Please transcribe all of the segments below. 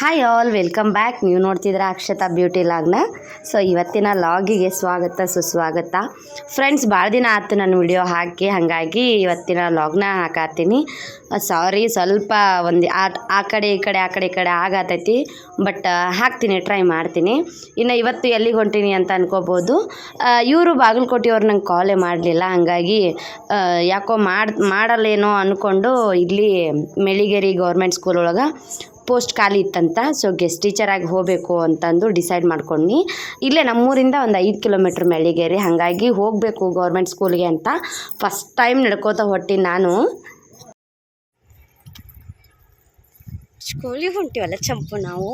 Hi all welcome back ನೀವು ನೋಡ್ತಿದ್ರೆ Akshata beauty ಲಾಗ್ನ so ಇವತ್ತಿನ ಲಾಗಿಗೆ ಸ್ವಾಗತ, ಸುಸ್ವಾಗತ. ಫ್ರೆಂಡ್ಸ್ ಭಾಳ ದಿನ ಆಯ್ತು ನಾನು ವಿಡಿಯೋ ಹಾಕಿ, ಹಾಗಾಗಿ ಇವತ್ತಿನ ಲಾಗ್ನ ಹಾಕಾತೀನಿ. ಸಾರಿ ಸ್ವಲ್ಪ ಒಂದು ಆ ಆ ಕಡೆ, ಈ ಕಡೆ, ಆ ಕಡೆ, ಈ ಕಡೆ ಆಗತೈತಿ ಬಟ್ ಹಾಕ್ತೀನಿ ಟ್ರೈ ಮಾಡ್ತೀನಿ. ಇನ್ನು ಇವತ್ತು ಎಲ್ಲಿಗೆ ಹೊಂಟೀನಿ ಅಂತ ಅನ್ಕೋಬೋದು. ಇವರು ಬಾಗಲಕೋಟೆಯವ್ರು ನಂಗೆ ಕಾಲೇ ಮಾಡಲಿಲ್ಲ, ಹಾಗಾಗಿ ಯಾಕೋ ಮಾಡಿ, ಮಾಡಲ್ಲೇನೋ ಅಂದ್ಕೊಂಡು ಇಲ್ಲಿ ಮೆಳಿಗೇರಿ ಗೌರ್ಮೆಂಟ್ ಸ್ಕೂಲ್ ಒಳಗೆ ಪೋಸ್ಟ್ ಖಾಲಿ ಇತ್ತಂತ ಸೊ ಗೆಸ್ಟ್ ಆಗಿ ಹೋಗಬೇಕು ಅಂತಂದು ಡಿಸೈಡ್ ಮಾಡ್ಕೊಂಡು ಇಲ್ಲೇ ನಮ್ಮೂರಿಂದ ಒಂದು ಐದು ಕಿಲೋಮೀಟ್ರ್ ಮೆಳಿಗೇರಿ ಹಾಗಾಗಿ ಹೋಗಬೇಕು ಗೌರ್ಮೆಂಟ್ ಸ್ಕೂಲ್ಗೆ ಅಂತ. ಫಸ್ಟ್ ಟೈಮ್ ನಡ್ಕೋತಾ ಹೊಟ್ಟಿ ನಾನು. ಸ್ಕೂಲಿಗೆ ಹೊಂಟಿವಲ್ಲ ಚಂಪು ನಾವು?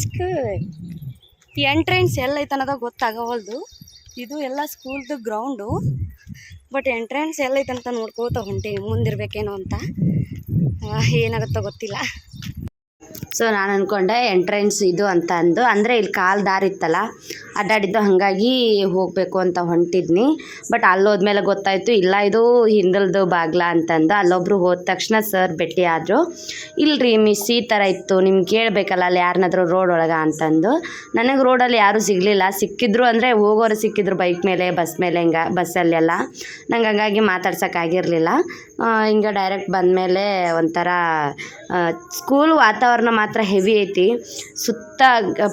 ಸ್ಕೂಲ್ ಎಂಟ್ರೆನ್ಸ್ ಎಲ್ಲ ಐತನದ ಗೊತ್ತಾಗವಲ್ದು. ಇದು ಎಲ್ಲ ಸ್ಕೂಲ್ದು ಗ್ರೌಂಡು ಬಟ್ ಎಂಟ್ರೆನ್ಸ್ ಎಲ್ಲ ಐತಂತ ನೋಡ್ಕೋತ ಹೊಂಟಿ, ಮುಂದಿರ್ಬೇಕೇನೋ ಅಂತ. ಏನಾಗುತ್ತೋ ಗೊತ್ತಿಲ್ಲ. ಸೊ ನಾನು ಅಂದ್ಕೊಂಡೆ ಎಂಟ್ರೆನ್ಸ್ ಇದು ಅಂತ ಅಂದು. ಅಂದರೆ ಇಲ್ಲಿ ಕಾಲು ದಾರಿ ಇತ್ತಲ್ಲ, ಅಡ್ಡಾಡಿದ್ದು ಹಾಗಾಗಿ ಹೋಗಬೇಕು ಅಂತ ಹೊಂಟಿದ್ನಿ. ಬಟ್ ಅಲ್ಲೋದ್ಮೇಲೆ ಗೊತ್ತಾಯಿತು, ಇಲ್ಲ ಇದು ಹಿಂದಲ್ದು ಬಾಗ್ಲ ಅಂತಂದು. ಅಲ್ಲೊಬ್ರು ಹೋದ ತಕ್ಷಣ ಸರ್ ಭೇಟಿ ಆದರು. ಇಲ್ರಿ ಮಿಸ್ ಈ ಥರ ಇತ್ತು, ನಿಮ್ಗೆ ಕೇಳಬೇಕಲ್ಲ ಅಲ್ಲಿ ಯಾರನ್ನಾದರೂ ರೋಡ್ ಒಳಗೆ ಅಂತಂದು. ನನಗೆ ರೋಡಲ್ಲಿ ಯಾರೂ ಸಿಗಲಿಲ್ಲ. ಸಿಕ್ಕಿದ್ರು ಅಂದರೆ ಹೋಗೋರು ಸಿಕ್ಕಿದ್ರು ಬೈಕ್ ಮೇಲೆ ಬಸ್ ಮೇಲೆ ಹಿಂಗೆ ಬಸ್ಸಲ್ಲೆಲ್ಲ ನಂಗೆ ಹಂಗಾಗಿ ಮಾತಾಡ್ಸೋಕ್ಕಾಗಿರಲಿಲ್ಲ ಹಿಂಗೆ ಡೈರೆಕ್ಟ್ ಬಂದಮೇಲೆ ಒಂಥರ ಸ್ಕೂಲ್ ವಾತಾವರಣ ಮಾತ್ರ ಹೆವಿ ಐತಿ. ಸುತ್ತ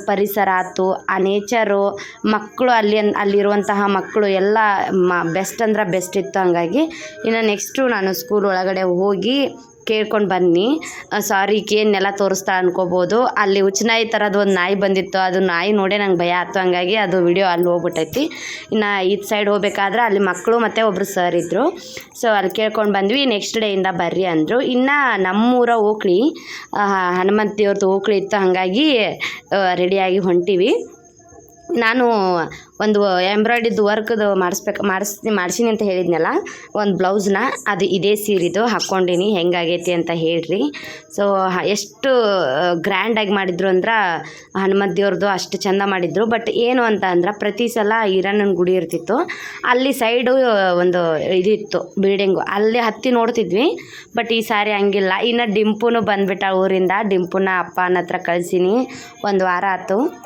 ಪರಿಸರ ಆಯ್ತು ಆ ನೇಚರು ಮಕ್ಕಳು ಅಲ್ಲಿ ಅಲ್ಲಿರುವಂತಹ ಮಕ್ಕಳು ಎಲ್ಲ ಮ ಬೆಸ್ಟ್ ಅಂದ್ರೆ ಬೆಸ್ಟ್ ಇತ್ತು ಹಂಗಾಗಿ ಇನ್ನು ನೆಕ್ಸ್ಟು ನಾನು ಸ್ಕೂಲ್ ಒಳಗಡೆ ಹೋಗಿ ಕೇಳ್ಕೊಂಡು ಬನ್ನಿ. ಸಾರಿ ಏನೆಲ್ಲ ನೆಲ ತೋರಿಸ್ತಾ ಅನ್ಕೋಬೋದು. ಅಲ್ಲಿ ಉಚ್ಚನಾಯಿ ಥರದ್ದು ಒಂದು ನಾಯಿ ಬಂದಿತ್ತು. ಅದು ನಾಯಿ ನೋಡೇ ನಂಗೆ ಭಯ ಆಯ್ತು ಹಂಗಾಗಿ ಅದು ವಿಡಿಯೋ ಅಲ್ಲಿ ಹೋಗ್ಬಿಟ್ಟೈತಿ. ಇನ್ನು ಈ ಸೈಡ್ ಹೋಗ್ಬೇಕಾದ್ರೆ ಅಲ್ಲಿ ಮಕ್ಕಳು ಮತ್ತು ಒಬ್ಬರು ಸರ್ ಇದ್ದರು ಸೊ ಅಲ್ಲಿ ಕೇಳ್ಕೊಂಡು ಬಂದ್ವಿ. ನೆಕ್ಸ್ಟ್ ಡೇಯಿಂದ ಬರ್ರಿ ಅಂದರು. ಇನ್ನು ನಮ್ಮೂರ ಓಕ್ಳಿ ಹನುಮಂತ ದೇವ್ರದ್ದು ಓಕ್ಳಿ ಇತ್ತು. ಹಾಗಾಗಿ ರೆಡಿಯಾಗಿ ಹೊಂಟೀವಿ. ನಾನು ಒಂದು ಎಂಬ್ರಾಯ್ಡಿದ್ದು ವರ್ಕ್ದು ಮಾಡಿಸ್ಬೇಕು, ಮಾಡಿಸ್ ಮಾಡ್ಸೀನಿ ಅಂತ ಹೇಳಿದ್ನಲ್ಲ, ಒಂದು ಬ್ಲೌಸ್ನ, ಅದು ಇದೇ ಸೀರಿದು ಹಾಕ್ಕೊಂಡೀನಿ, ಹೆಂಗಾಗೈತಿ ಅಂತ ಹೇಳ್ರಿ. ಸೊ ಎಷ್ಟು ಗ್ರ್ಯಾಂಡಾಗಿ ಮಾಡಿದ್ರು ಅಂದ್ರೆ ಹನುಮಂತ ದೇವ್ರದ್ದು ಅಷ್ಟು ಚಂದ ಮಾಡಿದ್ರು. ಬಟ್ ಏನು ಅಂತ ಅಂದ್ರೆ, ಪ್ರತಿ ಸಲ ಈರಣ್ಣನ ಗುಡಿ ಇರ್ತಿತ್ತು. ಅಲ್ಲಿ ಸೈಡು ಒಂದು ಇದಿತ್ತು ಬಿಲ್ಡಿಂಗು ಅಲ್ಲಿ ಹತ್ತಿ ನೋಡ್ತಿದ್ವಿ ಬಟ್ ಈ ಸಾರಿ ಹಂಗಿಲ್ಲ. ಇನ್ನು ಡಿಂಪುನು ಬಂದ್ಬಿಟ್ಟ ಊರಿಂದ, ಡಿಂಪುನ ಅಪ್ಪನ ಹತ್ರ ಕಳಿಸೀನಿ. ಒಂದು ವಾರ ಆಯ್ತು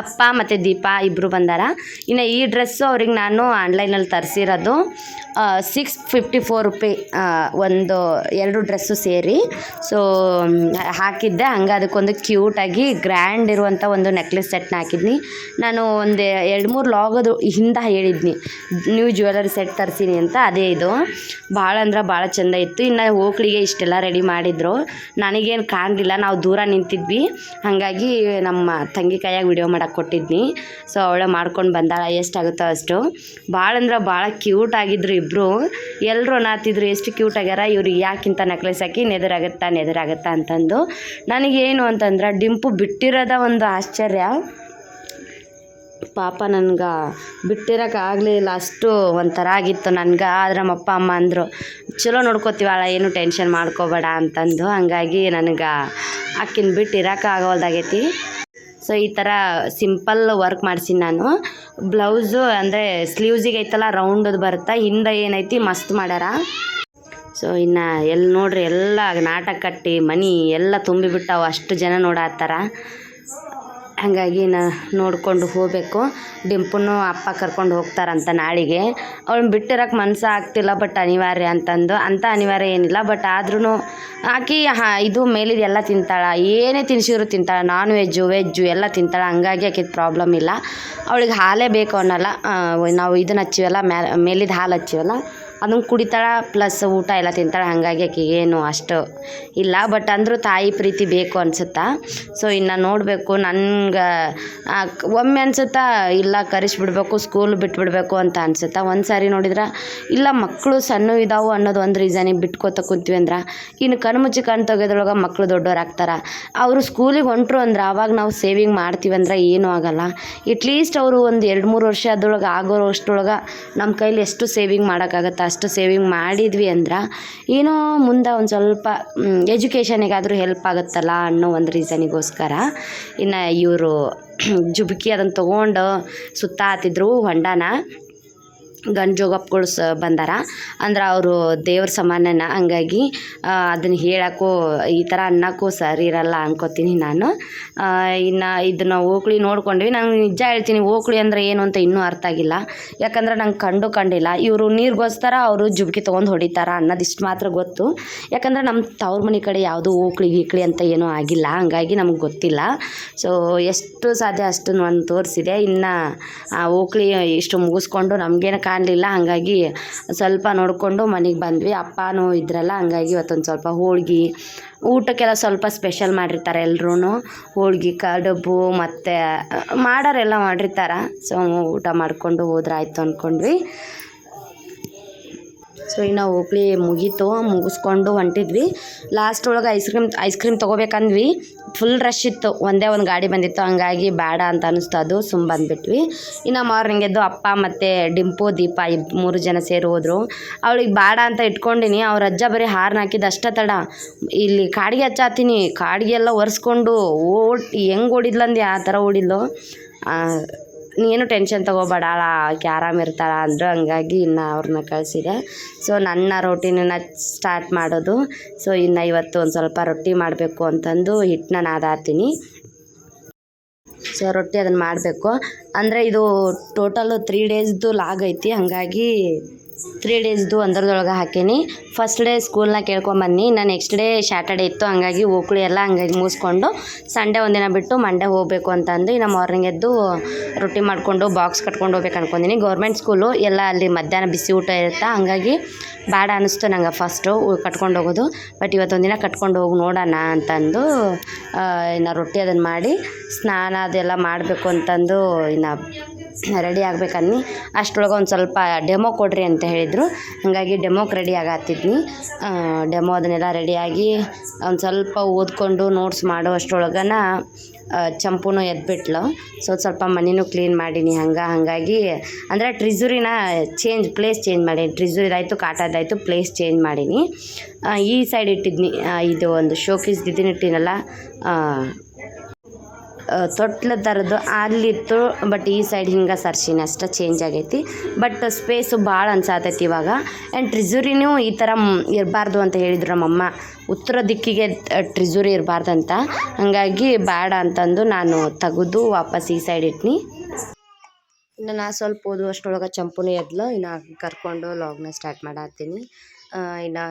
ಅಪ್ಪ ಮತ್ತು ದೀಪ ಇಬ್ಬರು ಬಂದಾರ. ಇನ್ನು ಈ ಡ್ರೆಸ್ಸು ಅವ್ರಿಗೆ ನಾನು ಆನ್ಲೈನಲ್ಲಿ ತರಿಸಿರೋದು ಸಿಕ್ಸ್ ಫಿಫ್ಟಿ ಫೋರ್ ರುಪಿ ಒಂದು ಎರಡು ಡ್ರೆಸ್ಸು ಸೇರಿ. ಸೊ ಹಾಕಿದ್ದೆ. ಹಂಗೆ ಅದಕ್ಕೊಂದು ಕ್ಯೂಟಾಗಿ ಗ್ರ್ಯಾಂಡ್ ಇರುವಂಥ ಒಂದು ನೆಕ್ಲೆಸ್ ಸೆಟ್ನ ಹಾಕಿದ್ನಿ. ನಾನು ಒಂದು ಎರಡು ಮೂರು ಲಾಗದು ಹಿಂದೆ ಹೇಳಿದ್ನಿ. ನ್ಯೂ ಜ್ಯುವೆಲರಿ ಸೆಟ್ ತರಿಸೀನಿ ಅಂತ, ಅದೇ ಇದು. ಭಾಳ ಅಂದ್ರೆ ಭಾಳ ಚಂದ ಇತ್ತು. ಇನ್ನು ಹೋಕ್ಳಿಗೆ ಇಷ್ಟೆಲ್ಲ ರೆಡಿ ಮಾಡಿದ್ರು. ನನಗೇನು ಕಾಣಲಿಲ್ಲ. ನಾವು ದೂರ ನಿಂತಿದ್ವಿ. ಹಾಗಾಗಿ ನಮ್ಮ ತಂಗಿ ಕೈಯಾಗಿ ವಿಡಿಯೋ ಮಾಡಕ್ಕೆ ಕೊಟ್ಟಿದ್ನಿ. ಸೊ ಅವಳೆ ಮಾಡ್ಕೊಂಡು ಬಂದಾಳ. ಎಷ್ಟಾಗುತ್ತೋ ಅಷ್ಟು. ಭಾಳ ಅಂದ್ರೆ ಭಾಳ ಕ್ಯೂಟ್ ಆಗಿದ್ರು ಇಬ್ಬರು ಎಲ್ಲರೂ ನಾತಿದ್ರು ಎಷ್ಟು ಕ್ಯೂಟ್ ಆಗ್ಯಾರ? ಇವ್ರಿಗೆ ಯಾಕಿಂತ ನೆಕ್ಲೆಸ್ ಹಾಕಿ? ನೆದರಾಗುತ್ತಾ ನೆದರಾಗುತ್ತಾ? ಅಂತಂದು. ನನಗೇನು ಅಂತಂದ್ರೆ ಡಿಂಪು ಬಿಟ್ಟಿರೋದ ಒಂದು ಆಶ್ಚರ್ಯ. ಪಾಪ ನನ್ಗೆ ಬಿಟ್ಟಿರೋಕೆ ಆಗಲಿಲ್ಲ ಅಷ್ಟು ಒಂಥರ ಆಗಿತ್ತು ನನ್ಗೆ. ಆದ್ರೆ ನಮ್ಮ ಅಪ್ಪ, ಅಮ್ಮ ಅಂದರು, ಚಲೋ ನೋಡ್ಕೋತೀವಳ ಏನು ಟೆನ್ಷನ್ ಮಾಡ್ಕೋಬೇಡ ಅಂತಂದು. ಹಂಗಾಗಿ ನನಗೆ ಅಕ್ಕಿನ ಬಿಟ್ಟು ಇರೋಕೆ ಆಗೋಲ್ದಾಗೈತಿ. ಸೊ ಈ ಥರ ಸಿಂಪಲ್ ವರ್ಕ್ ಮಾಡಿಸಿ ನಾನು. ಬ್ಲೌಸು ಅಂದರೆ ಸ್ಲೀವ್ಸಿಗೆ ಐತಲ್ಲ ರೌಂಡದು ಬರುತ್ತಾ, ಹಿಂದೆ ಏನೈತಿ ಮಸ್ತ್ ಮಾಡ್ಯಾರ ಸೊ ಇನ್ನು ಎಲ್ಲಿ ನೋಡ್ರಿ, ಎಲ್ಲ ನಾಟಕ ಕಟ್ಟಿ, ಮನಿ ಎಲ್ಲ ತುಂಬಿಬಿಟ್ಟಾವ, ಅಷ್ಟು ಜನ ನೋಡತ್ತಾರ ಹಾಗಾಗಿ ನಾ ನೋಡ್ಕೊಂಡು ಹೋಗಬೇಕು. ಡಿಂಪುನು ಅಪ್ಪ ಕರ್ಕೊಂಡು ಹೋಗ್ತಾರಂತ ನಾಳೆಗೆ. ಅವ್ಳನ್ನ ಬಿಟ್ಟಿರೋಕೆ ಮನಸ್ಸು ಆಗ್ತಿಲ್ಲ ಬಟ್ ಅನಿವಾರ್ಯ ಅಂತಂದು. ಅಂಥ ಅನಿವಾರ್ಯ ಏನಿಲ್ಲ ಬಟ್ ಆದ್ರೂ ಆಕಿ ಹಾಂ, ಇದು ಮೇಲಿದ ಎಲ್ಲ ತಿಂತಾಳೆ. ಏನೇ ತಿನ್ಸಿದ್ರು ತಿಂತಾಳೆ. ನಾನ್ ವೆಜ್ಜು ವೆಜ್ಜು ಎಲ್ಲ ತಿಂತಾಳೆ. ಹಂಗಾಗಿ ಆಕಿದ ಪ್ರಾಬ್ಲಮ್ ಇಲ್ಲ. ಅವಳಿಗೆ ಹಾಲೇ ಬೇಕು ಅನ್ನೋಲ್ಲ. ನಾವು ಇದನ್ನ ಹಚ್ಚಿವಲ್ಲ ಮೇಲಿದ ಹಾಲು ಹಚ್ಚಿವಲ್ಲ. ಅದನ್ನು ಕುಡಿತಾಳೆ ಪ್ಲಸ್ ಊಟ ಎಲ್ಲ ತಿಂತಾಳೆ. ಹಾಗಾಗಿ ಆಕೆಗೆ ಏನು ಅಷ್ಟು ಇಲ್ಲ. ಬಟ್ ಅಂದರೂ ತಾಯಿ ಪ್ರೀತಿ ಬೇಕು ಅನ್ಸುತ್ತಾ. ಸೊ ಇನ್ನು ನೋಡಬೇಕು. ನನ್ಗೆ ಒಮ್ಮೆ ಅನ್ಸುತ್ತಾ, ಇಲ್ಲ, ಕರೆಸ್ಬಿಡ್ಬೇಕು ಸ್ಕೂಲ್ ಬಿಟ್ಬಿಡ್ಬೇಕು ಅಂತ ಅನ್ಸುತ್ತಾ. ಒಂದು ಸಾರಿ ನೋಡಿದ್ರೆ, ಇಲ್ಲ ಮಕ್ಕಳು ಸಣ್ಣ ಇದಾವು ಅನ್ನೋದು ಒಂದು ರೀಸನಿಗೆ ಬಿಟ್ಕೋತ ಕುಂತೀವಿ ಅಂದ್ರೆ, ಇನ್ನು ಕಣ್ಮುಚ್ಚಿ ಕಣ್ ತೆಗೆದ್ರೊಳಗೆ ಮಕ್ಕಳು ದೊಡ್ಡವ್ರಾಗ್ತಾರೆ ಅವರು ಸ್ಕೂಲಿಗೆ ಹೊಂಟರು ಅಂದ್ರೆ ಆವಾಗ ನಾವು ಸೇವಿಂಗ್ ಮಾಡ್ತೀವಿ ಅಂದ್ರೆ ಏನೂ ಆಗಲ್ಲ. ಎಟ್ಲೀಸ್ಟ್ ಅವರು ಒಂದು ಎರಡು ಮೂರು ವರ್ಷ ಅದ್ರೊಳಗೆ ಆಗೋರು ನಮ್ಮ ಕೈಲಿ ಎಷ್ಟು ಸೇವಿಂಗ್ ಮಾಡೋಕ್ಕಾಗತ್ತೆ ಅಷ್ಟು ಸೇವಿಂಗ್ ಮಾಡಿದ್ವಿ ಅಂದ್ರೆ ಏನೋ ಮುಂದೆ ಒಂದು ಸ್ವಲ್ಪ ಎಜುಕೇಷನಿಗಾದರೂ ಹೆಲ್ಪ್ ಆಗುತ್ತಲ್ಲ ಅನ್ನೋ ಒಂದು ರೀಸನಿಗೋಸ್ಕರ ಇನ್ನು ಇವರು ಜುಬುಕಿ ಅದನ್ನು ತೊಗೊಂಡು ಸುತ್ತಾತಿದ್ರು ಹೊಂಡನ. ಗಂಡು ಸ ಬಂದಾರ. ಅಂದ್ರೆ ಅವರು ದೇವ್ರ ಸಮಾನನ, ಹಂಗಾಗಿ ಅದನ್ನು ಹೇಳೋಕ್ಕೂ ಈ ಥರ ಅನ್ನೋಕ್ಕೂ ಸರಿ ಇರಲ್ಲ ಅನ್ಕೋತೀನಿ ನಾನು. ಇನ್ನು ಇದನ್ನು ಓಕುಳಿ ನೋಡ್ಕೊಂಡ್ವಿ. ನಾನು ನಿಜ ಹೇಳ್ತೀನಿ, ಓಕುಳಿ ಅಂದರೆ ಏನು ಅಂತ ಇನ್ನೂ ಅರ್ಥ ಆಗಿಲ್ಲ. ಯಾಕಂದ್ರೆ ನಂಗೆ ಕಂಡು ಕಂಡಿಲ್ಲ. ಇವರು ನೀರಿಗೋಸ್ಕರ ಅವರು ಜುಬ್ಕಿ ತೊಗೊಂಡು ಹೊಡಿತಾರ ಅನ್ನೋದು ಇಷ್ಟು ಮಾತ್ರ ಗೊತ್ತು. ಯಾಕಂದ್ರೆ ನಮ್ಮ ತವ್ರ ಮನೆ ಕಡೆ ಯಾವುದು ಓಕುಳಿ ಗೀಕ್ಳಿ ಅಂತ ಏನೂ ಆಗಿಲ್ಲ. ಹಂಗಾಗಿ ನಮ್ಗೆ ಗೊತ್ತಿಲ್ಲ. ಸೊ ಎಷ್ಟು ಸಾಧ್ಯ ಅಷ್ಟು ನಾನು ತೋರಿಸಿದೆ. ಇನ್ನು, ಆ, ಓಕುಳಿ ಇಷ್ಟು ಮುಗಿಸ್ಕೊಂಡು ನಮಗೇನು ಕಾಣಲಿಲ್ಲ. ಹಾಗಾಗಿ ಸ್ವಲ್ಪ ನೋಡಿಕೊಂಡು ಮನೆಗೆ ಬಂದ್ವಿ. ಅಪ್ಪನೂ ಇದ್ರಲ್ಲ, ಹಂಗಾಗಿ ಇವತ್ತೊಂದು ಸ್ವಲ್ಪ ಹೋಳ್ಗೆ ಊಟಕ್ಕೆಲ್ಲ ಸ್ವಲ್ಪ ಸ್ಪೆಷಲ್ ಮಾಡಿರ್ತಾರೆ ಎಲ್ಲರೂ ಹೋಳ್ಗೆ, ಕಡುಬು ಮತ್ತು ಮಾಡೋರೆಲ್ಲ ಮಾಡಿರ್ತಾರೆ. ಸೊ, ಊಟ ಮಾಡಿಕೊಂಡು ಹೋದ್ರಾಯ್ತು ಅಂದ್ಕೊಂಡ್ವಿ ಸೊ ಇನ್ನು ಹೋಗ್ಲಿ, ಮುಗೀತು, ಮುಗಿಸ್ಕೊಂಡು ಹೊಂಟಿದ್ವಿ. ಲಾಸ್ಟ್ ಒಳಗೆ ಐಸ್ ಕ್ರೀಮ್ ಐಸ್ ಕ್ರೀಮ್ ತೊಗೋಬೇಕಂದ್ವಿ. ಫುಲ್ ರಶ್ ಇತ್ತು. ಒಂದೇ ಒಂದು ಗಾಡಿ ಬಂದಿತ್ತು. ಹಂಗಾಗಿ ಬೇಡ ಅಂತ ಅನ್ನಿಸ್ತು ಅದು. ಸುಮ್ಮ ಬಂದುಬಿಟ್ವಿ. ಇನ್ನು ಮಾರ್ನಿಂಗ್ ಎದ್ದು ಅಪ್ಪ ಮತ್ತು ಡಿಂಪು, ದೀಪ ಇಬ್ ಮೂರು ಜನ ಸೇರಿ ಹೋದರು. ಅವಳಿಗೆ ಬೇಡ ಅಂತ ಇಟ್ಕೊಂಡಿನಿ. ಅವ್ರ ಅಜ್ಜ ಬರೀ ಹಾರ್ನ ಹಾಕಿದ್ದು ಅಷ್ಟೇ ತಡ. ಇಲ್ಲಿ ಕಾಡಿಗೆ ಹಚ್ಚಾತೀನಿ. ಕಾಡಿಗೆ ಎಲ್ಲ ಒರೆಸ್ಕೊಂಡು ಓಟ್ ಹೆಂಗೆ ಓಡಿದ್ಲಂದು ಆ ಥರ ಓಡಿದ್ಲು. ನೀನು ಟೆನ್ಷನ್ ತಗೋಬೇಡ ಆಕೆ ಆರಾಮಿರ್ತಾಳೆ ಅಂದರು ಹಂಗಾಗಿ ಇನ್ನು ಅವ್ರನ್ನ ಕಳಿಸಿದೆ. ಸೊ ನನ್ನ ರೊಟ್ಟಿನ ಸ್ಟಾರ್ಟ್ ಮಾಡೋದು. ಸೊ ಇನ್ನು ಇವತ್ತು ಒಂದು ಸ್ವಲ್ಪ ರೊಟ್ಟಿ ಮಾಡಬೇಕು ಅಂತಂದು ಹಿಟ್ಟನ್ನ ನಾದಾಡ್ತೀನಿ. ಸೊ ರೊಟ್ಟಿ ಅದನ್ನು ಮಾಡಬೇಕು. ಅಂದರೆ ಇದು ಟೋಟಲು ತ್ರೀ ಡೇಸ್ದು ಲಾಗ್ ಐತಿ, ಹಾಗಾಗಿ ತ್ರೀ ಡೇಸ್ದು ಒಂದರದೊಳಗೆ ಹಾಕೀನಿ. ಫಸ್ಟ್ ಡೇ ಸ್ಕೂಲ್ನ ಕೇಳ್ಕೊಂಬನ್ನಿ. ನಾನು ನೆಕ್ಸ್ಟ್ ಡೇ ಸ್ಯಾಟರ್ಡೇ ಇತ್ತು. ಹಂಗಾಗಿ ಓಕುಳಿ ಎಲ್ಲ ಹಂಗಾಗಿ ಮುಗಿಸ್ಕೊಂಡು ಸಂಡೇ ಒಂದಿನ ಬಿಟ್ಟು ಮಂಡೇ ಹೋಗಬೇಕು ಅಂತಂದು ಇನ್ನು ಮಾರ್ನಿಂಗ್ ಎದ್ದು ರೊಟ್ಟಿ ಮಾಡಿಕೊಂಡು ಬಾಕ್ಸ್ ಕಟ್ಕೊಂಡು ಹೋಗ್ಬೇಕು ಅನ್ಕೊಂಡಿನಿ. ಗೌರ್ಮೆಂಟ್ ಸ್ಕೂಲು ಎಲ್ಲ ಅಲ್ಲಿ ಮಧ್ಯಾಹ್ನ ಬಿಸಿ ಊಟ ಇರುತ್ತೆ? ಹಂಗಾಗಿ ಬೇಡ ಅನ್ನಿಸ್ತು ನಂಗೆ ಫಸ್ಟು ಕಟ್ಕೊಂಡು ಹೋಗೋದು. ಬಟ್ ಇವತ್ತೊಂದಿನ ಕಟ್ಕೊಂಡು ಹೋಗಿ ನೋಡೋಣ ಅಂತಂದು ಇನ್ನು ರೊಟ್ಟಿ ಅದನ್ನು ಮಾಡಿ, ಸ್ನಾನ ಅದೆಲ್ಲ ಮಾಡಬೇಕು ಅಂತಂದು ಇನ್ನು ರೆಡಿ ಆಗ್ಬೇಕನ್ನಿ. ಅಷ್ಟರೊಳಗೆ ಒಂದು ಸ್ವಲ್ಪ ಡೆಮೋ ಕೊಡ್ರಿ ಅಂತ ಹೇಳಿದರು. ಹಾಗಾಗಿ ಡೆಮೋಕ್ಕೆ ರೆಡಿ ಆಗತ್ತಿದ್ನಿ. ಡೆಮೋ ಅದನ್ನೆಲ್ಲ ರೆಡಿಯಾಗಿ ಒಂದು ಸ್ವಲ್ಪ ಓದ್ಕೊಂಡು ನೋಟ್ಸ್ ಮಾಡೋ ಅಷ್ಟರೊಳಗನ ಚಂಪುನೂ ಎದ್ಬಿಟ್ಲು. ಸೊ ಸ್ವಲ್ಪ ಮನೆಯೂ ಕ್ಲೀನ್ ಮಾಡೀನಿ ಹಂಗೆ, ಹಾಗಾಗಿ, ಅಂದರೆ ಟ್ರಿಜುರಿನ ಚೇಂಜ್, ಪ್ಲೇಸ್ ಚೇಂಜ್ ಮಾಡೀನಿ. ಟ್ರಿಜುರಿದಾಯಿತು ಕಾಟದಾಯಿತು ಪ್ಲೇಸ್ ಚೇಂಜ್ ಮಾಡೀನಿ. ಈ ಸೈಡ್ ಇಟ್ಟಿದ್ನಿ ಇದು ಒಂದು ಶೋಕೀಸ್ ಇದನ್ನ ಇಟ್ಟಿನಲ್ಲ ತೊಟ್ಲ ಥರದ್ದು ಅಲ್ಲಿತ್ತು ಬಟ್ ಈ ಸೈಡ್ ಹಿಂಗೆ ಸರ್ಸಿನ ಅಷ್ಟೇ ಚೇಂಜ್ ಆಗೈತಿ. ಬಟ್ ಸ್ಪೇಸು ಭಾಳ ಅನ್ಸಾತೈತಿ ಇವಾಗ. ಆ್ಯಂಡ್ ಟ್ರಿಜುರಿನೂ ಈ ಥರ ಇರಬಾರ್ದು ಅಂತ ಹೇಳಿದ್ರು ನಮ್ಮಮ್ಮ ಉತ್ತರ ದಿಕ್ಕಿಗೆ ಟ್ರಿಜುರಿ ಇರಬಾರ್ದಂತ. ಹಾಗಾಗಿ ಬೇಡ ಅಂತಂದು ನಾನು ತೆಗೆದು ವಾಪಸ್ ಈ ಸೈಡ್ ಇಟ್ನಿ. ಇನ್ನು ನಾ ಸ್ವಲ್ಪ ಓದುವಷ್ಟರೊಳಗೆ ಚಂಪುನೇ ಎದ್ಲು. ಇನ್ನು ಕರ್ಕೊಂಡು ಲಾಗ್ನ ಸ್ಟಾರ್ಟ್ ಮಾಡತ್ತೀನಿ ಇನ್ನು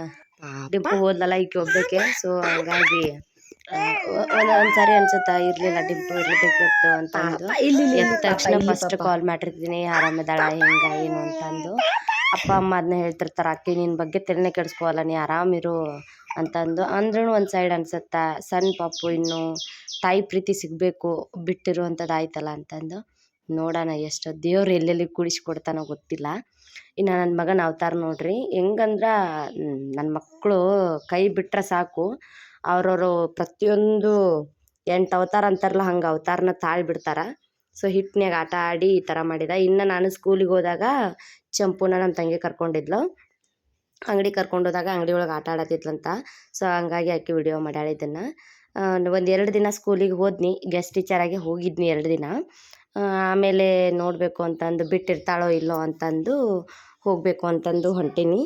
ಡಿಂಪು ಈಗ ಒಬ್ಬಕ್ಕೆ ಸೊ ಹಂಗಾಗಿ ಒಂದೊಂದು ಸಾರಿ ಅನ್ಸುತ್ತಾ ಇರಲಿಲ್ಲ ಡಿಂಪು ಇರ್ಲೇಬೇಕಿತ್ತು ಅಂತಂದು ಎದ್ದ ತಕ್ಷಣ ಫಸ್ಟ್ ಕಾಲ್ ಮಾಡಿರ್ತೀನಿ ಆರಾಮದಾಳ ಹೆಂಗ ಏನು ಅಂತಂದು ಅಪ್ಪ ಅಮ್ಮ ಅದನ್ನ ಹೇಳ್ತಿರ್ತಾರೆ ಅಕ್ಕಿ ನಿನ್ನ ಬಗ್ಗೆ ತಲೆನೆ ಕೆಡಿಸ್ಕೋವಲ್ಲ ನೀ ಆರಾಮಿರು ಅಂತಂದು ಅಂದ್ರೂ ಒಂದು ಸೈಡ್ ಅನ್ಸುತ್ತಾ ಸಣ್ಣ ಪಾಪು ಇನ್ನು ತಾಯಿ ಪ್ರೀತಿ ಸಿಗಬೇಕು ಬಿಟ್ಟಿರುವಂಥದ್ದು ಆಯ್ತಲ್ಲ ಅಂತಂದು ನೋಡೋಣ ಎಷ್ಟು ದೇವ್ರು ಎಲ್ಲೆಲ್ಲಿ ಕೂಡಿಸ್ಕೊಡ್ತಾನೋ ಗೊತ್ತಿಲ್ಲ. ಇನ್ನು ನನ್ನ ಮಗನ ಅವತಾರ ನೋಡ್ರಿ. ಹೆಂಗಂದ್ರೆ ನನ್ನ ಮಕ್ಕಳು ಕೈ ಬಿಟ್ಟರೆ ಸಾಕು. ಅವ್ರವರು ಪ್ರತಿಯೊಂದು ಎಂಟು ಅವತಾರ ಅಂತಾರಲ್ಲ, ಹಂಗೆ ಅವತಾರನ ತಾಳಿ ಬಿಡ್ತಾರೆ ಸೊ ಹಿಟ್ನ್ಯಾಗ ಆಟ ಆಡಿ ಈ ಥರ ಮಾಡಿದ. ಇನ್ನು ನಾನು ಸ್ಕೂಲಿಗೆ ಹೋದಾಗ ಚಂಪುನ ನಮ್ಮ ತಂಗಿ ಕರ್ಕೊಂಡಿದ್ಲು. ಅಂಗಡಿ ಕರ್ಕೊಂಡು ಹೋದಾಗ ಅಂಗಡಿ ಒಳಗೆ ಆಟ ಆಡತ್ತಿದ್ಲಂತ. ಸೊ ಹಂಗಾಗಿ ಆಕೆ ವಿಡಿಯೋ ಮಾಡ್ಯಾಳ ಇದನ್ನು. ಒಂದು ಎರಡು ದಿನ ಸ್ಕೂಲಿಗೆ ಹೋದ್ನಿ. ಗೆಸ್ಟ್ ಟೀಚರಾಗಿ ಹೋಗಿದ್ನಿ ಎರಡು ದಿನ. ಆಮೇಲೆ ನೋಡಬೇಕು ಅಂತಂದು ಬಿಟ್ಟಿರ್ತಾಳೋ ಇಲ್ಲೋ ಅಂತಂದು ಹೋಗಬೇಕು ಅಂತಂದು ಹೊಂಟೀನಿ.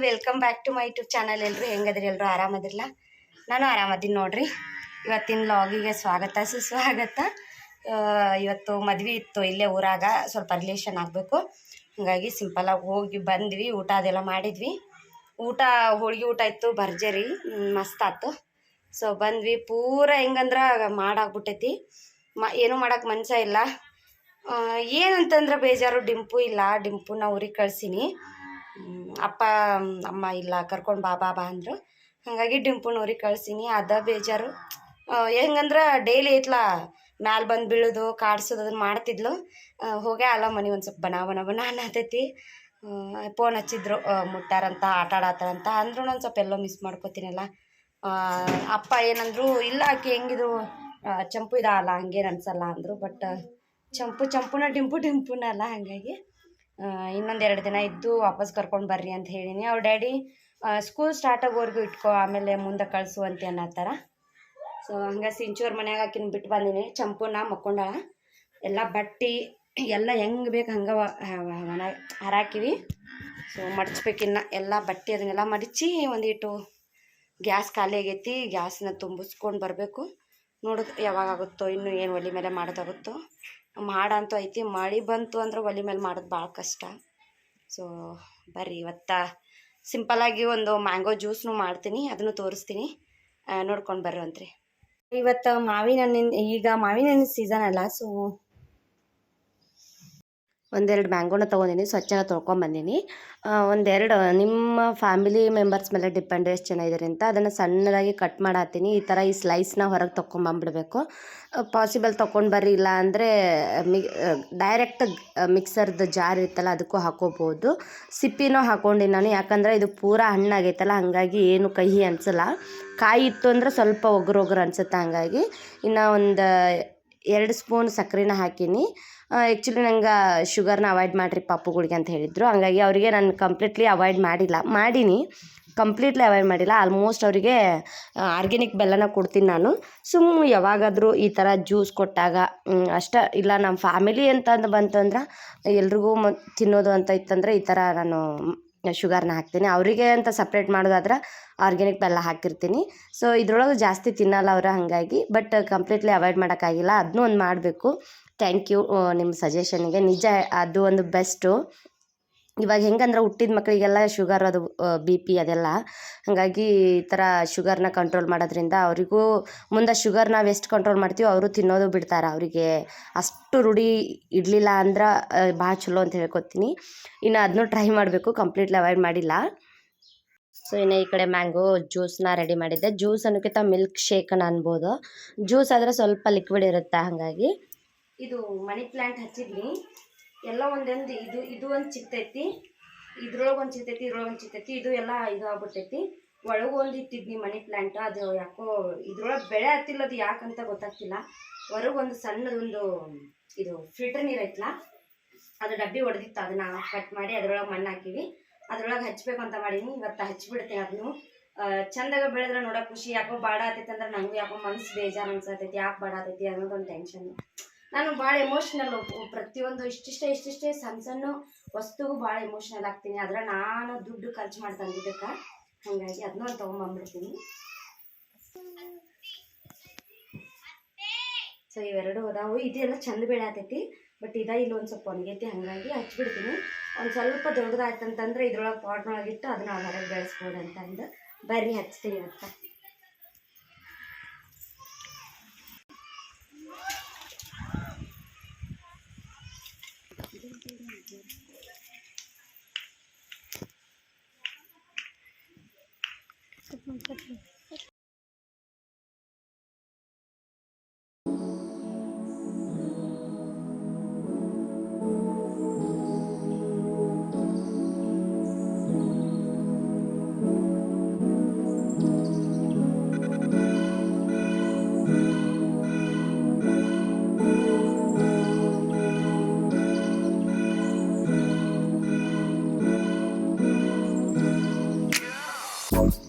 Welcome back to my YouTube channel ಎಲ್ಲರೂ ಹೆಂಗದ್ರಿ? ಎಲ್ಲರೂ ಆರಾಮದಿರಲ್ಲ ನಾನು ಆರಾಮದೀನಿ ನೋಡ್ರಿ. ಇವತ್ತಿನ ಲಾಗಿಗೆ ಸ್ವಾಗತ, ಸುಸ್ವಾಗತ. ಇವತ್ತು ಮದ್ವೆ ಇತ್ತು, ಇಲ್ಲೇ ಊರಾಗ ಸ್ವಲ್ಪ ರಿಲೇಷನ್ ಆಗಬೇಕು. ಹಾಗಾಗಿ ಸಿಂಪಲಾಗಿ ಹೋಗಿ ಬಂದ್ವಿ, ಊಟ ಅದೆಲ್ಲ ಮಾಡಿದ್ವಿ. ಊಟ, ಹೋಳಿಗೆ ಊಟ ಇತ್ತು ಭರ್ಜರಿ ಮಸ್ತ್ ಆತು. ಸೊ ಬಂದ್ವಿ, ಪೂರ ಹೆಂಗಂದ್ರೆ ಮಾಡಾಕ್ಬಿಟ್ಟೈತಿ ಮ, ಏನೂ ಮಾಡಕ್ಕೆ ಮನಸ ಇಲ್ಲ. ಏನಂತಂದ್ರೆ ಬೇಜಾರು, ಡಿಂಪು ಇಲ್ಲ, ಡಿಂಪುನ ಊರಿಗೆ ಕಳ್ಸೀನಿ. ಅಪ್ಪ, ಅಮ್ಮ ಇಲ್ಲ, ಕರ್ಕೊಂಡು ಬಾ ಬಾ ಬಾ ಅಂದರು. ಹಾಗಾಗಿ ಡಿಂಪುನ ಊರಿಗೆ ಕಳ್ಸೀನಿ. ಅದ ಬೇಜಾರು. ಹೆಂಗಂದ್ರೆ ಡೈಲಿ ಐತ್ಲ ಮ್ಯಾಲೆ ಬಂದು ಬೀಳೋದು, ಕಾಡ್ಸೋದು ಅದನ್ನು ಮಾಡ್ತಿದ್ಲು. ಹೋಗೇ ಅಲ್ಲ ಮನೆ ಒಂದು ಸ್ವಲ್ಪ ಬನ ಬನ ಬನ ಅನ್ನತೈತಿ. ಫೋನ್ ಹಚ್ಚಿದ್ರು ಮುಟ್ಟಾರಂತ ಆಟ ಆಡತ್ತಾರಂತ ಅಂದ್ರೂ ಒಂದು ಸ್ವಲ್ಪ ಎಲ್ಲೋ ಮಿಸ್ ಮಾಡ್ಕೋತೀನಲ್ಲ. ಅಪ್ಪ ಏನಂದ್ರು, ಇಲ್ಲ ಆಕೆ ಹೆಂಗಿದ್ರು ಚಂಪು ಇದಲ್ಲ ಹಂಗೇನು ಅನ್ಸಲ್ಲ ಅಂದರು. ಬಟ್ ಚಂಪು, ಚಂಪುನ, ಡಿಂಪು, ಡಿಂಪುನ ಅಲ್ಲ, ಹಾಗಾಗಿ. ಇನ್ನೊಂದು ಎರಡು ದಿನ ಇದ್ದು ವಾಪಸ್ ಕರ್ಕೊಂಡು ಬರ್ರಿ ಅಂತ ಹೇಳಿನಿ. ಅವ್ರ ಡ್ಯಾಡಿ ಸ್ಕೂಲ್ ಸ್ಟಾರ್ಟ್ ಆಗೋವರೆಗೂ ಇಟ್ಕೋ, ಆಮೇಲೆ ಮುಂದೆ ಕಳಿಸು ಅಂತ ಅನ್ನತ್ತಾರ. ಸೊ ಹಂಗೆ ಸಿಂಚೂರ್ ಮನ್ಯಾಗ ಹಾಕಿನ ಬಿಟ್ಟು ಬಂದೀನಿ. ಚಂಪುನ ಮಕ್ಕೊಂಡಾಳ ಎಲ್ಲ ಬಟ್ಟೆ, ಎಲ್ಲ ಹೆಂಗೆ ಬೇಕು ಹಂಗೆ ಒಣ ಹರಾಕಿವಿ. ಸೊ ಮಡಚ್ಬೇಕಿನ್ನ ಎಲ್ಲ ಬಟ್ಟೆ ಅದನ್ನೆಲ್ಲ ಮಡಚಿ ಒಂದಿಟ್ಟು ಗ್ಯಾಸ್ ಖಾಲಿ ಆಗೈತಿ. ಗ್ಯಾಸನ್ನ ತುಂಬಿಸ್ಕೊಂಡು ಬರಬೇಕು. ನೋಡೋದು ಯಾವಾಗ ಆಗುತ್ತೋ, ಇನ್ನು ಏನು ಒಲೆ ಮೇಲೆ ಮಾಡೋದಾಗುತ್ತೋ. ಮಾಡಂತೂ ಐತಿ. ಮಳೆ ಬಂತು ಅಂದ್ರೆ ಒಲೆ ಮೇಲೆ ಮಾಡೋದು ಭಾಳ ಕಷ್ಟ. ಸೊ ಬರ್ರಿ, ಇವತ್ತು ಸಿಂಪಲಾಗಿ ಒಂದು ಮ್ಯಾಂಗೋ ಜ್ಯೂಸ್ನು ಮಾಡ್ತೀನಿ, ಅದನ್ನು ತೋರಿಸ್ತೀನಿ. ನೋಡ್ಕೊಂಡು ಬರ್ರಿ ಇವತ್ತು ಮಾವಿನ ಹಣ್ಣಿನ ಈಗ ಮಾವಿನ ಹಣ್ಣಿನ ಸೀಸನ್ ಅಲ್ಲ ಸೊ ಒಂದೆರಡು ಮ್ಯಾಂಗೋನ ತೊಗೊಂಡಿನಿ, ಸ್ವಚ್ಛನ ತೊಳ್ಕೊಂಬಂದಿನಿ. ಒಂದೆರಡು, ನಿಮ್ಮ ಫ್ಯಾಮಿಲಿ ಮೆಂಬರ್ಸ್ ಮೇಲೆ ಡಿಪೆಂಡ್ ಎಷ್ಟು ಜನ ಇದ್ದಾರೆ ಅಂತ ಅದನ್ನು ಸಣ್ಣದಾಗಿ ಕಟ್ ಮಾಡತ್ತೀನಿ. ಈ ಥರ ಈ ಸ್ಲೈಸ್ನ ಹೊರಗೆ ತೊಗೊಂಬಂದ್ಬಿಡ್ಬೇಕು ಪಾಸಿಬಲ್ ತೊಗೊಂಡು ಬರ್ರಿ, ಇಲ್ಲ ಅಂದರೆ ಮಿ ಡೈರೆಕ್ಟ್ ಮಿಕ್ಸರ್ದು ಜಾರ್ ಇರುತ್ತಲ್ಲ ಅದಕ್ಕೂ ಹಾಕೋಬೋದು. ಸಿಪ್ಪಿನೂ ಹಾಕೊಂಡಿನಿ ನಾನು, ಯಾಕಂದರೆ ಇದು ಪೂರ ಹಣ್ಣಾಗೈತಲ್ಲ ಹಾಗಾಗಿ ಏನು ಕಹಿ ಅನಿಸಲ್ಲ. ಕಾಯಿ ಇತ್ತು ಅಂದರೆ ಸ್ವಲ್ಪ ಒಗ್ರು ಒಗ್ರು ಅನ್ಸುತ್ತೆ ಹಾಗಾಗಿ. ಇನ್ನು ಒಂದು ಎರಡು ಸ್ಪೂನ್ ಸಕ್ಕರೆನ ಹಾಕೀನಿ. ಆ್ಯಕ್ಚುಲಿ ನಂಗೆ ಶುಗರ್ನ ಅವಾಯ್ಡ್ ಮಾಡಿರಿ ಪಾಪುಗಳಿಗೆ ಅಂತ ಹೇಳಿದರು. ಹಂಗಾಗಿ ಅವರಿಗೆ ನಾನು ಕಂಪ್ಲೀಟ್ಲಿ ಅವಾಯ್ಡ್ ಮಾಡಿಲ್ಲ. ಮಾಡೀನಿ. ಕಂಪ್ಲೀಟ್ಲಿ ಅವಾಯ್ಡ್ ಮಾಡಿಲ್ಲ. ಆಲ್ಮೋಸ್ಟ್ ಅವರಿಗೆ ಆರ್ಗ್ಯಾನಿಕ್ ಬೆಲ್ಲನ ಕೊಡ್ತೀನಿ ನಾನು. ಸುಮ್ಮನೆ ಯಾವಾಗಾದರೂ ಈ ಥರ ಜ್ಯೂಸ್ ಕೊಟ್ಟಾಗ ಅಷ್ಟೇ ಇಲ್ಲ ನಮ್ಮ ಫ್ಯಾಮಿಲಿ ಅಂತ ಅಂದ್ ಬಂತು ಅಂದ್ರೆ ಎಲ್ರಿಗೂ ಮ, ತಿನ್ನೋದು ಅಂತ ಇತ್ತಂದರೆ ಈ ಥರ ನಾನು ಶುಗರ್ನ ಹಾಕ್ತೀನಿ. ಅವರಿಗೆ ಅಂತ ಸಪ್ರೇಟ್ ಮಾಡೋದಾದ್ರೆ ಆರ್ಗ್ಯಾನಿಕ್ ಬೆಲ್ಲ ಹಾಕಿರ್ತೀನಿ. ಸೊ ಇದ್ರೊಳಗೆ ಜಾಸ್ತಿ ತಿನ್ನಲ್ಲ ಅವರು ಹಾಗಾಗಿ ಬಟ್ ಕಂಪ್ಲೀಟ್ಲಿ ಅವಾಯ್ಡ್ ಮಾಡೋಕ್ಕಾಗಿಲ್ಲ. ಅದನ್ನೂ ಒಂದು ಮಾಡಬೇಕು. ಥ್ಯಾಂಕ್ ಯು ನಿಮ್ಮ ಸಜೆಷನ್ಗೆ ನಿಜ, ಅದು ಒಂದು ಬೆಸ್ಟು ಇವಾಗ ಹೆಂಗಂದ್ರೆ ಹುಟ್ಟಿದ ಮಕ್ಕಳಿಗೆಲ್ಲ ಶುಗರ್ ಅದು ಬಿ ಪಿ ಅದೆಲ್ಲ. ಹಾಗಾಗಿ ಈ ಥರ ಶುಗರ್ನ ಕಂಟ್ರೋಲ್ ಮಾಡೋದ್ರಿಂದ ಅವರಿಗೂ ಮುಂದೆ ಶುಗರ್ ನಾವು ಎಷ್ಟು ಕಂಟ್ರೋಲ್ ಮಾಡ್ತೀವೋ ಅವರು ತಿನ್ನೋದು ಬಿಡ್ತಾರೆ ಅವರಿಗೆ. ಅಷ್ಟು ರೂಢಿ ಇಡಲಿಲ್ಲ ಅಂದ್ರೆ ಭಾಳ ಚಲೋ ಅಂತ ಹೇಳ್ಕೊತೀನಿ. ಇನ್ನು ಅದನ್ನೂ ಟ್ರೈ ಮಾಡಬೇಕು ಕಂಪ್ಲೀಟ್ಲಿ ಅವಾಯ್ಡ್ ಮಾಡಿಲ್ಲ. ಸೊ ಇನ್ನು ಈ ಕಡೆ ಮ್ಯಾಂಗೋ ಜ್ಯೂಸ್ನ ರೆಡಿ ಮಾಡಿದ್ದೆ. ಜ್ಯೂಸ್ ಅನ್ನೋಕ್ಕಿಂತ ಮಿಲ್ಕ್ ಶೇಕನ್ನು ಅನ್ಬೋದು. ಜ್ಯೂಸ್ ಆದರೆ ಸ್ವಲ್ಪ ಲಿಕ್ವಿಡ್ ಇರುತ್ತೆ ಹಾಗಾಗಿ. ಇದು ಮನಿ ಪ್ಲ್ಯಾಂಟ್ ಹಚ್ಚಿದ್ನಿ ಎಲ್ಲ ಒಂದೊಂದು ಇದು ಇದು ಒಂದು ಚಿತ್ತೈತಿ ಇದ್ರೊಳಗೆ ಒಂದು ಚಿತ್ತೈತಿ ಇದ್ರೊಳಗೆ ಒಂದು ಚಿತ್ತೈತಿ ಇದು ಎಲ್ಲ ಇದು ಆಗ್ಬಿಟ್ಟೈತಿ. ಒಳಗೆ ಒಂದು ಇಟ್ಟಿದ್ನಿ ಮನಿ ಪ್ಲ್ಯಾಂಟ್ ಅದು ಯಾಕೋ ಇದ್ರೊಳಗೆ ಬೆಳೆ ಹತ್ತಿಲ್ಲ ಅದು ಯಾಕಂತ ಗೊತ್ತಾಗ್ತಿಲ್ಲ. ಹೊರಗೆ ಒಂದು ಸಣ್ಣದೊಂದು ಇದು ಫಿಲ್ಟರ್ ನೀರು ಐತಲ್ಲ ಅದು ಡಬ್ಬಿ ಹೊಡೆದಿತ್ತು ಅದನ್ನ ಕಟ್ ಮಾಡಿ ಅದ್ರೊಳಗೆ ಮಣ್ಣು ಹಾಕಿವಿ. ಅದ್ರೊಳಗೆ ಹಚ್ಬೇಕು ಅಂತ ಮಾಡೀನಿ, ಇವತ್ತು ಹಚ್ಬಿಡ್ತೀನಿ ಅದನ್ನು ಚಂದಾಗ ಬೆಳೆದ್ರೆ ನೋಡೋ ಖುಷಿ, ಯಾಕೋ ಬಾಡ ಆತೈತೆ ಅಂದ್ರೆ ನನಗೂ ಯಾಕೋ ಮನ್ಸು ಬೇಜಾರು ಅನ್ಸತೈತಿ, ಯಾಕೆ ಬಾಡ ಆತೈತಿ ಅನ್ನೋದೊಂದು ಟೆನ್ಷನ್ ನಾನು ಭಾಳ ಎಮೋಷ್ನಲ್ ಪ್ರತಿಯೊಂದು ಇಷ್ಟಿಷ್ಟೇ ಇಷ್ಟಿಷ್ಟೇ ಸಣ್ಣ ಸಣ್ಣ ವಸ್ತುಗೂ ಭಾಳ ಎಮೋಷ್ನಲ್ ಆಗ್ತೀನಿ. ಆದ್ರೆ ನಾನು ದುಡ್ಡು ಖರ್ಚು ಮಾಡಿ ತಂದಿದ್ದಕ್ಕೆ. ಹಾಗಾಗಿ ಅದನ್ನೂ ಒಂದು ತೊಗೊಂಬಂದ್ಬಿಡ್ತೀನಿ ಸೊ ಇವೆರಡು ಅದಾವು. ಇದೆಲ್ಲ ಚಂದ ಬೆಳೆ ಆತೈತಿ. ಬಟ್ ಇದ ಇಲ್ಲಿ ಒಂದು ಸ್ವಲ್ಪ ಒಣಗೈತಿ. ಹಾಗಾಗಿ ಹಚ್ಬಿಡ್ತೀನಿ ಒಂದು ಸ್ವಲ್ಪ ದೊಡ್ಡದಾಯ್ತಂತಂದ್ರೆ ಇದ್ರೊಳಗೆ ಪಾಟ್ನೊಳಗಿಟ್ಟು ಅದನ್ನ ಹೊರಗೆ ಬೆಳೆಸ್ಬೋದು ಅಂತಂದು ಬರ್ರಿ, ಹಚ್ತೀನಿ ಅಂತ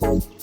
Thank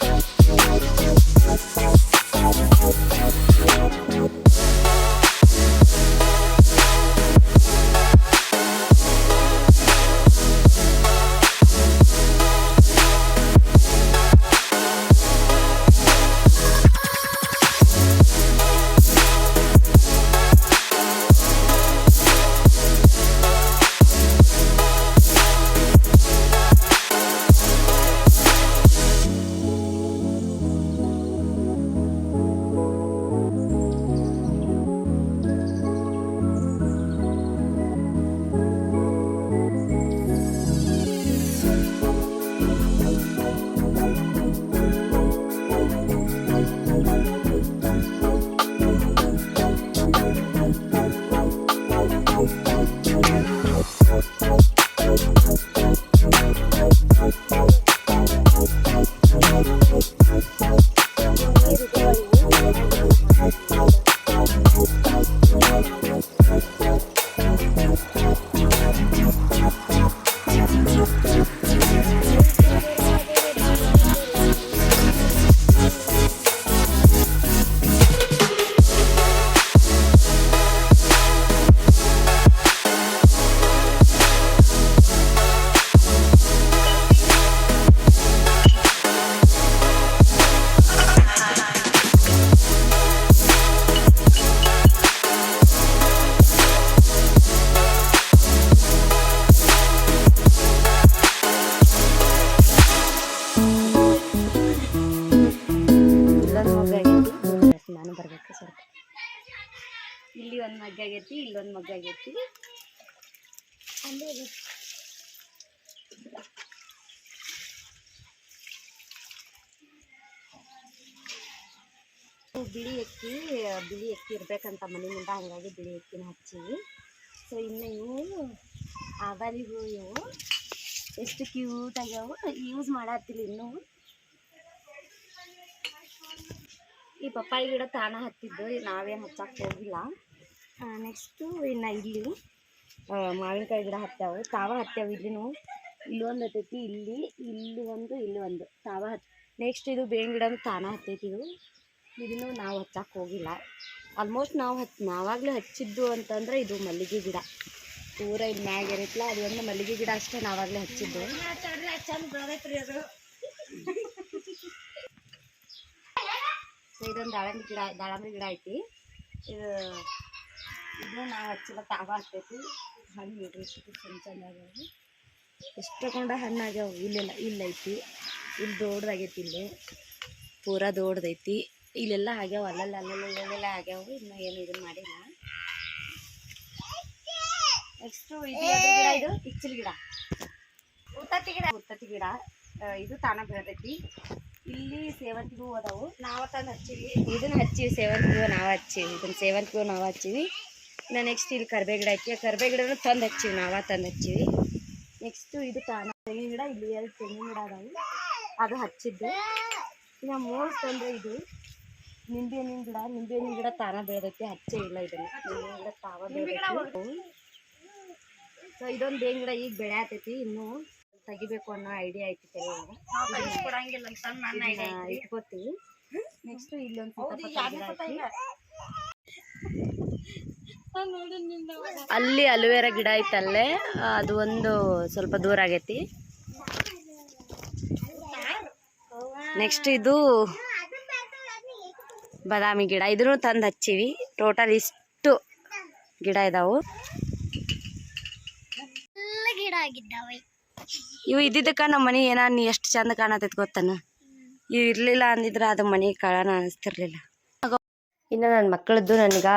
Thank ಇಲ್ಲೊಂದು ಮಗ್ ಆಗೈತಿ ಬಿಳಿ ಅಕ್ಕಿ ಬಿಳಿ ಅಕ್ಕಿ ಇರ್ಬೇಕಂತ ಮನೆ ಮುಂದೆ ಹಂಗಾಗಿ ಬಿಳಿ ಅಕ್ಕಿನ ಹಚ್ಚಿವಿ ಸೊ ಇನ್ನು ಇವು ಆಬಾಲಿಗೂ ಇವು. ಎಷ್ಟು ಕ್ಯೂಟ್ ಆಗ್ಯಾವು. ಯೂಸ್ ಮಾಡತ್ತಿಲ್ಲ ಇನ್ನೂ. ಈ ಪಪ್ಪಾಯಿ ಗಿಡ ತಾನ ಹತ್ತಿದ್ದು, ನಾವೇನು ಹಚ್ಚಕ್ಕೆ ಹೋಗಿಲ್ಲ. ನೆಕ್ಸ್ಟು ಇನ್ನು ಇಲ್ಲಿ ಮಾವಿನಕಾಯಿ ಗಿಡ ಹತ್ತಾವು. ತಾವ ಹತ್ಯಾವು ಇಲ್ಲಿನೂ ಇಲ್ಲಿ ಒಂದು ಹತ್ತೈತಿ, ಇಲ್ಲಿ ಇಲ್ಲಿ ಒಂದು ಇಲ್ಲಿ ಒಂದು. ತಾವ ಹತ್ ನೆಕ್ಸ್ಟ್ ಇದು ಬೇವಿನ ಗಿಡ ತಾನ ಹತ್ತೈತಿ ಇದು. ಇದನ್ನು ನಾವು ಹಚ್ಚಕ್ಕೆ ಹೋಗಿಲ್ಲ. ಆಲ್ಮೋಸ್ಟ್ ನಾವು ಹಚ್ ನಾವಾಗಲೂ ಹಚ್ಚಿದ್ದು ಅಂತಂದ್ರೆ ಇದು ಮಲ್ಲಿಗೆ ಗಿಡ. ಪೂರ ಇಲ್ಲಿ ಮ್ಯಾಗ ಇರತ್ತಲ್ಲ, ಅದು ಒಂದು ಮಲ್ಲಿಗೆ ಗಿಡ ಅಷ್ಟೇ ನಾವಾಗಲೇ ಹಚ್ಚಿದ್ದು. ಇದೊಂದು ದಾಳಂಬಿ ಗಿಡ ದಾಳಂಬಿ ಗಿಡ ಐತಿ. ಇದು ಇದನ್ನ ನಾವು ಹಚ್ಚಿಲ್ಲ ತಾವ ಆಗ್ತೈತಿ. ಹಣ್ಣು ನೋಡ್ರಿ ಎಷ್ಟು ಚಂದ ಚಂದ ಆಗ್ಯಾವ ಎಷ್ಟು ತಗೊಂಡ ಹಣ್ಣು ಆಗ್ಯಾವ. ಇಲ್ಲೆಲ್ಲ ಇಲ್ಲೈತಿ. ಇಲ್ಲಿ ದೊಡ್ಡದಾಗೈತಿ ಇಲ್ಲಿ. ಪೂರ ದೊಡ್ಡದೈತಿ ಇಲ್ಲೆಲ್ಲ ಆಗ್ಯಾವ. ಅಲ್ಲೆಲ್ಲ ಇಲ್ಲೆಲ್ಲ ಆಗ್ಯಾವ. ಇನ್ನು ಏನು ಇದನ್ನ ಮಾಡಿಲ್ಲ. ನೆಕ್ಸ್ಟು ಇದು ಗಿಡ ಇದು? ಇಚ್ಚಿಲ್ ಗಿಡ. ಉತ್ತತ್ತಿ ಗಿಡ. ಉತ್ತತ್ತಿ ಗಿಡ. ಇದು ತಾನ ಬೆಳೆದೈತಿ. ಇಲ್ಲಿ ಸೇವಂತಿ ಹೂ ಅದಾವು. ನಾವು ತಂದು ಹಚ್ಚಿವಿ. ಇದನ್ನ ಹಚ್ಚಿವಿ. ಸೇವಂತಿ ಹೂವು ನಾವು ಹಚ್ಚಿವಿ. ಇದನ್ನ ಸೇವಂತಿ ಹೂವು ನಾವು ಹಚ್ಚಿವಿ. ಇನ್ನು ನೆಕ್ಸ್ಟ್ ಇಲ್ಲಿ ಕರ್ಬೇ ಗಿಡ ಹಾಕಿ ಕರ್ಬೇ ಗಿಡನೂ ತಂದು ಹಚ್ಚಿವಿ ನಾವ ತಂದು ಹಚ್ಚಿವಿ. ನೆಕ್ಸ್ಟು ಇದು ತಾನ ತೆಂಗಿನ ಗಿಡ ಇಲ್ಲಿ ಎರಡು ತೆಂಗಿನ ಗಿಡ ಅದಾವೆ. ಅದು ಹಚ್ಚಿದ್ದು. ಇನ್ನು ಮೋಸ್ಟ್ ಅಂದರೆ ಇದು ನಿಂಬೆ ಹಣ್ಣಿನ ಗಿಡ ನಿಂಬೆ ಹಣ್ಣಿನ ಗಿಡ ತಾನ ಬೆಳೆದೈತಿ ಹಚ್ಚೇ ಇಲ್ಲ ಇದನ್ನು. ನಿಂಬೆ ಗಿಡ ತಾವ ಬೆಳೆದೈತಿ. ಸೊ ಇದೊಂದು ಬೇವಿನ ಗಿಡ ಈಗ ಬೆಳೆ ಆತೈತಿ ಇನ್ನು ತೆಗಿಬೇಕು ಅನ್ನೋ ಐಡಿಯಾ ಐತಿ ಇಟ್ಕೋತೀವಿ. ನೆಕ್ಸ್ಟ್ ಇಲ್ಲೊಂದು ಅಲ್ಲಿ ಅಲುವೆರಾ ಗಿಡ ಐತಲ್ಲೇ? ಅದು ಒಂದು ಸ್ವಲ್ಪ ದೂರ ಆಗೈತಿ. ನೆಕ್ಸ್ಟ್ ಇದು ಬಾದಾಮಿ ಗಿಡ. ಇದನ್ನು ತಂದು ಹಚ್ಚಿವಿ. ಟೋಟಲ್ ಇಷ್ಟು ಗಿಡ ಇದಾವು. ಗಿಡ ಆಗಿದ್ದಾವೆ. ಇವು ಇದ್ದಿದ್ದಕ್ಕ ನಮ್ಮ ಮನೆ ಏನ ನೀ ಎಷ್ಟು ಚಂದ ಕಾಣತೈತಿ ಗೊತ್ತನ? ಇವು ಇರ್ಲಿಲ್ಲ ಅಂದಿದ್ರೆ ಅದು ಮನೆ ಕಾಳನ ಅನಿಸ್ತಿರ್ಲಿಲ್ಲ ಇನ್ನು ನನ್ನ ಮಕ್ಕಳದ್ದು ನನಗೆ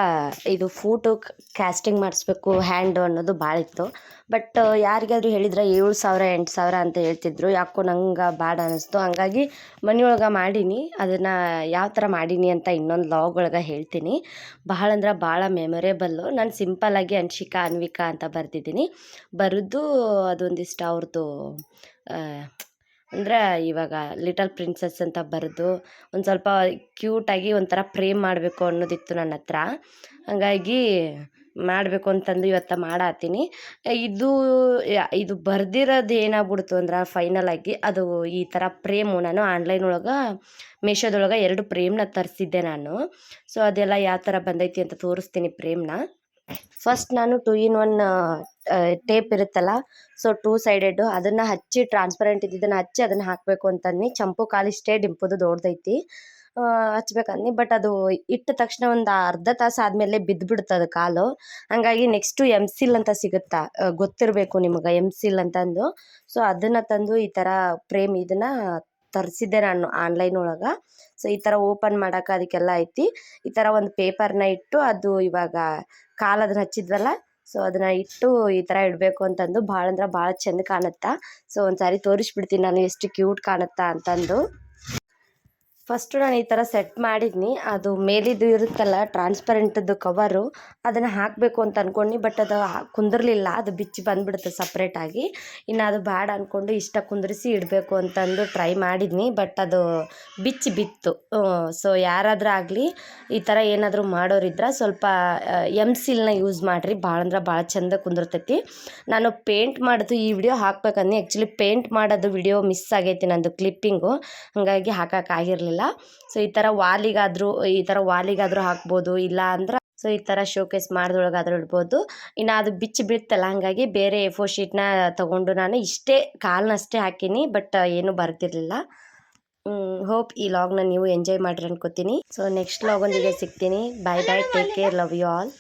ಇದು ಫೋಟೋ ಕ್ಯಾಸ್ಟಿಂಗ್ ಮಾಡಿಸ್ಬೇಕು ಹ್ಯಾಂಡು ಅನ್ನೋದು ಭಾಳ ಇತ್ತು. ಬಟ್ ಯಾರಿಗಾದ್ರೂ ಹೇಳಿದ್ರೆ ಏಳು ಸಾವಿರ, ಎಂಟು ಸಾವಿರ ಅಂತ ಹೇಳ್ತಿದ್ರು. ಯಾಕೋ ನಂಗೆ ಬ್ಯಾಡ ಅನ್ನಿಸ್ತು ಹಂಗಾಗಿ ಮನೆಯೊಳಗೆ ಮಾಡೀನಿ. ಅದನ್ನು ಯಾವ ಥರ ಮಾಡೀನಿ ಅಂತ ಇನ್ನೊಂದು ಲಾಗ್ ಒಳಗೆ ಹೇಳ್ತೀನಿ. ಬಹಳ ಅಂದ್ರೆ ಭಾಳ ಮೆಮೊರೇಬಲ್ಲು ನಾನು ಸಿಂಪಲ್ಲಾಗಿ ಅನ್ಶಿಕಾ, ಅನ್ವಿಕಾ ಅಂತ ಬರೆದಿದ್ದೀನಿ. ಬರೆದು ಅದೊಂದಿಷ್ಟು ಅವ್ರದ್ದು ಅಂದರೆ ಇವಾಗ ಲಿಟಲ್ ಪ್ರಿನ್ಸಸ್ ಅಂತ ಬರೆದು ಒಂದು ಸ್ವಲ್ಪ ಕ್ಯೂಟಾಗಿ ಒಂಥರ ಪ್ರೇಮ್ ಮಾಡಬೇಕು ಅನ್ನೋದಿತ್ತು ನನ್ನ ಹತ್ರ. ಹಾಗಾಗಿ ಮಾಡಬೇಕು ಅಂತಂದು ಇವತ್ತು ಮಾಡತ್ತೀನಿ ಇದು ಇದು ಬರ್ದಿರೋದು ಏನಾಗ್ಬಿಡ್ತು ಅಂದ್ರೆ ಫೈನಲ್ ಆಗಿ ಅದು ಈ ಥರ ಪ್ರೇಮು ನಾನು ಆನ್ಲೈನ್ ಒಳಗೆ ಮೀಶೋದೊಳಗೆ ಎರಡು ಪ್ರೇಮ್ನ ತರಿಸಿದ್ದೆ ನಾನು. ಸೊ ಅದೆಲ್ಲ ಯಾವ ಥರ ಬಂದೈತಿ ಅಂತ ತೋರಿಸ್ತೀನಿ ಪ್ರೇಮ್ನ. ಫಸ್ಟ್ ನಾನು ಟು ಇನ್ ಒನ್ ಟೇಪ್ ಇರುತ್ತಲ್ಲ? ಸೊ ಟೂ ಸೈಡೆಡು ಅದನ್ನು ಹಚ್ಚಿ ಟ್ರಾನ್ಸ್ಪರೆಂಟ್ ಇದ್ದಿದ್ದನ್ನು ಹಚ್ಚಿ ಅದನ್ನು ಹಾಕಬೇಕು ಅಂತಂದು ಚಂಪು ಕಾಲಿಷ್ಟೇ ಡಿಂಪುದು ದೊಡ್ಡದೈತಿ. ಹಚ್ಬೇಕನ್ನಿ. ಬಟ್ ಅದು ಇಟ್ಟ ತಕ್ಷಣ ಒಂದು ಅರ್ಧ ತಾಸು ಆದಮೇಲೆ ಅದು ಕಾಲು. ಹಾಗಾಗಿ ನೆಕ್ಸ್ಟು ಎಂ ಸಿಲ್ ಅಂತ ಸಿಗುತ್ತಾ? ಗೊತ್ತಿರಬೇಕು ನಿಮಗೆ ಎಂ ಸಿಲ್ ಅಂತಂದು. ಸೊ ಅದನ್ನು ತಂದು ಈ ಥರ ಪ್ರೇಮ್ ಇದನ್ನು ತರಿಸಿದ್ದೆ ನಾನು ಆನ್ಲೈನ್ ಒಳಗೆ. ಸೊ ಈ ಥರ ಓಪನ್ ಮಾಡೋಕೆ ಅದಕ್ಕೆಲ್ಲ ಐತಿ. ಈ ಥರ ಒಂದು ಪೇಪರ್ನ ಇಟ್ಟು ಅದು ಇವಾಗ ಕಾಲು ಅದನ್ನ ಹಚ್ಚಿದ್ವಲ್ಲ? ಸೊ ಅದನ್ನ ಇಟ್ಟು ಈ ಥರ ಇಡಬೇಕು ಅಂತಂದು ಭಾಳ ಅಂದ್ರೆ ಭಾಳ ಚಂದ ಕಾಣುತ್ತಾ? ಸೊ ಒಂದು ಸಾರಿ ತೋರಿಸ್ಬಿಡ್ತೀನಿ ನಾನು ಎಷ್ಟು ಕ್ಯೂಟ್ ಕಾಣುತ್ತಾ ಅಂತಂದು. ಫಸ್ಟು ನಾನು ಈ ಥರ ಸೆಟ್ ಮಾಡಿದ್ನಿ. ಅದು ಮೇಲಿದ್ದು ಇರುತ್ತಲ್ಲ ಟ್ರಾನ್ಸ್ಪರೆಂಟದ್ದು ಕವರು ಅದನ್ನು ಹಾಕಬೇಕು ಅಂತ ಅಂದ್ಕೊಂಡು ಬಟ್ ಅದು ಕುಂದಿರಲಿಲ್ಲ. ಅದು ಬಿಚ್ಚಿ ಬಂದುಬಿಡುತ್ತೆ ಸಪ್ರೇಟಾಗಿ ಇನ್ನು ಅದು ಬೇಡ ಅಂದ್ಕೊಂಡು ಇಷ್ಟ ಕುಂದಿರಿಸಿ ಇಡಬೇಕು ಅಂತಂದು ಟ್ರೈ ಮಾಡಿದ್ನಿ ಬಟ್ ಅದು ಬಿಚ್ಚಿ ಬಿತ್ತು. ಸೊ ಯಾರಾದರೂ ಆಗಲಿ, ಈ ಥರ ಏನಾದರೂ ಮಾಡೋರಿದ್ರೆ ಸ್ವಲ್ಪ ಎಂ ಸಿಲ್ನ ಯೂಸ್ ಮಾಡಿರಿ. ಭಾಳ ಅಂದ್ರೆ ಭಾಳ ಚಂದ ಕುಂದಿರ್ತೈತಿ. ನಾನು ಪೇಂಟ್ ಮಾಡೋದು ಈ ವಿಡಿಯೋ ಹಾಕ್ಬೇಕಂದು ಆ್ಯಕ್ಚುಲಿ ಪೇಂಟ್ ಮಾಡೋದು ವಿಡಿಯೋ ಮಿಸ್ ಆಗೈತಿ ನಂದು ಕ್ಲಿಪ್ಪಿಂಗು ಹಾಗಾಗಿ ಹಾಕೋಕ್ಕಾಗಿರಲಿಲ್ಲ ಬರೋಲ್ಲ ಸೊ ಈ ತರ ವಾಲಿಗಾದರೂ, ಈ ತರ ವಾಲಿಗಾದರೂ ಹಾಕ್ಬೋದು, ಇಲ್ಲ ಅಂದ್ರೆ ಸೊ ಈ ತರ ಶೋಕೇಸ್ ಮಾಡಿದೊಳಗಾದ್ರೂ ಇಡ್ಬೋದು. ಇನ್ನ ಅದು ಬಿಚ್ಚಿ ಬಿಡ್ತಲ್ಲ, ಹಂಗಾಗಿ ಬೇರೆ ಎ ಫೋರ್ ಶೀಟ್ನ ತಗೊಂಡು ನಾನು ಇಷ್ಟೇ ಕಾಲನ್ನಷ್ಟೇ ಹಾಕಿನಿ ಬಟ್ ಏನು ಬರ್ತಿರ್ಲಿಲ್ಲ ಹೋಪ್ ಈ ಲಾಗ್ನ ನೀವು ಎಂಜಾಯ್ ಮಾಡ್ರಿ ಅನ್ಕೋತೀನಿ. ಸೊ ನೆಕ್ಸ್ಟ್ ಲಾಗ್ ಒಂದಿಗೆ ಸಿಗ್ತೀನಿ. Bye bye take care love you all